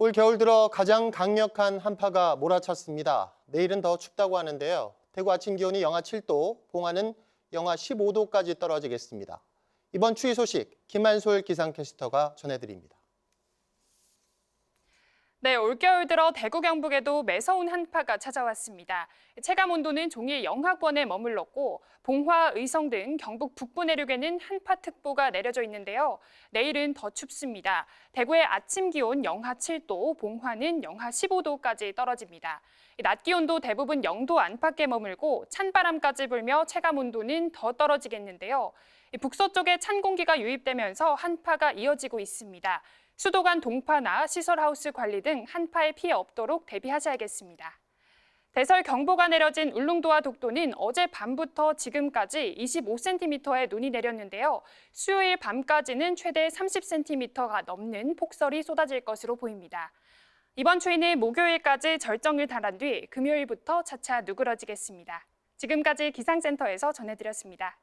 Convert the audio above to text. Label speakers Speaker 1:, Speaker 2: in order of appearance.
Speaker 1: 올 겨울 들어 가장 강력한 한파가 몰아쳤습니다. 내일은 더 춥다고 하는데요. 대구 아침 기온이 영하 7도, 봉화는 영하 15도까지 떨어지겠습니다. 이번 추위 소식 김한솔 기상캐스터가 전해드립니다.
Speaker 2: 네, 올겨울 들어 대구 경북에도 매서운 한파가 찾아왔습니다. 체감 온도는 종일 영하권에 머물렀고 봉화, 의성 등 경북 북부 내륙에는 한파특보가 내려져 있는데요. 내일은 더 춥습니다. 대구의 아침 기온 영하 7도, 봉화는 영하 15도까지 떨어집니다. 낮 기온도 대부분 0도 안팎에 머물고 찬바람까지 불며 체감 온도는 더 떨어지겠는데요. 북서쪽에 찬 공기가 유입되면서 한파가 이어지고 있습니다. 수도관 동파나 시설하우스 관리 등 한파에 피해 없도록 대비하셔야겠습니다. 대설 경보가 내려진 울릉도와 독도는 어제 밤부터 지금까지 25cm의 눈이 내렸는데요. 수요일 밤까지는 최대 30cm가 넘는 폭설이 쏟아질 것으로 보입니다. 이번 추위는 목요일까지 절정을 달한 뒤 금요일부터 차차 누그러지겠습니다. 지금까지 기상센터에서 전해드렸습니다.